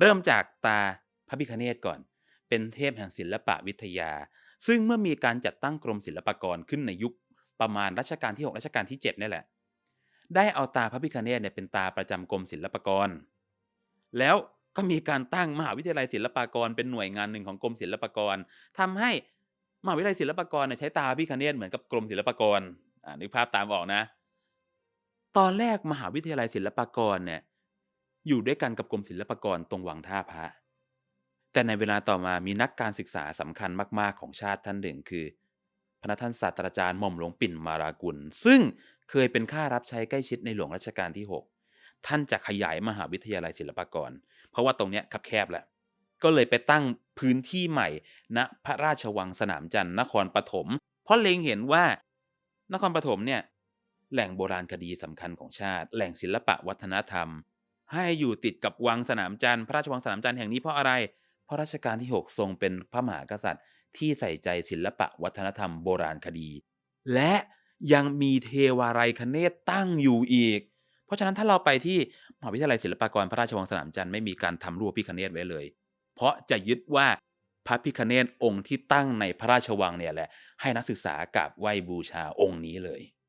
เริ่มจากตาพระพิฆเนศก่อน เป็นเทพแห่งศิลปวิทยา ซึ่งเมื่อมีการจัดตั้งกรมศิลปากรขึ้นในยุคประมาณรัชกาลที่ 6 รัชกาลที่ 7นี่แหละ ได้เอาตาพระพิฆเนศเนี่ยเป็นตาประจำกรมศิลปากร แล้วก็มีการตั้งมหาวิทยาลัยศิลปากรเป็นหน่วยงานหนึ่งของกรมศิลปากรทำให้มหาวิทยาลัยศิลปากรเนี่ยใช้ตาพระพิฆเนศเหมือนกับกรมศิลปากรนึกภาพตามออกนะ ตอนแรกมหาวิทยาลัยศิลปากรเนี่ย อยู่ด้วยกันกับกรมศิลปากรตรงวังท่าพระ แต่ในเวลาต่อมามีนักการศึกษาสำคัญมาก ๆ ของชาติท่านหนึ่งคือ พระท่านศาสตราจารย์หม่อมหลวงปิ่นมารากุล ซึ่งเคยเป็นข้ารับใช้ใกล้ชิดในหลวงรัชกาลที่ 6 ท่านจะขยายมหาวิทยาลัยศิลปากร เพราะว่าตรงเนี้ยคับแคบแล้วก็เลยไปตั้งพื้นที่ใหม่ณพระราชวังสนามจันทร์นครปฐมเพราะเล็งเห็นว่านครปฐมเนี่ยแหล่งโบราณคดีสำคัญของชาติ แหล่งศิลปะวัฒนธรรม ให้อยู่ติดกับวังสนามจันทร์พระราชวังสนามจันทร์แห่งนี้เพราะอะไร เพราะรัชกาลที่ 6 ทรงเป็นพระมหากษัตริย์ ที่ใส่ใจศิลปะวัฒนธรรมโบราณคดี และยังมีเทวาลัยคเนศตั้งอยู่อีก เพราะฉะนั้นถ้าเราไปที่มหาวิทยาลัยศิลปากรพระราชวังสนามจันทร์ไม่มีการทำรูปพิคเนศไว้เลย เพราะจะยึดว่าพระพิคเนศองค์ที่ตั้งในพระราชวังเนี่ยแหละให้นักศึกษากราบไหว้บูชาองค์นี้เลย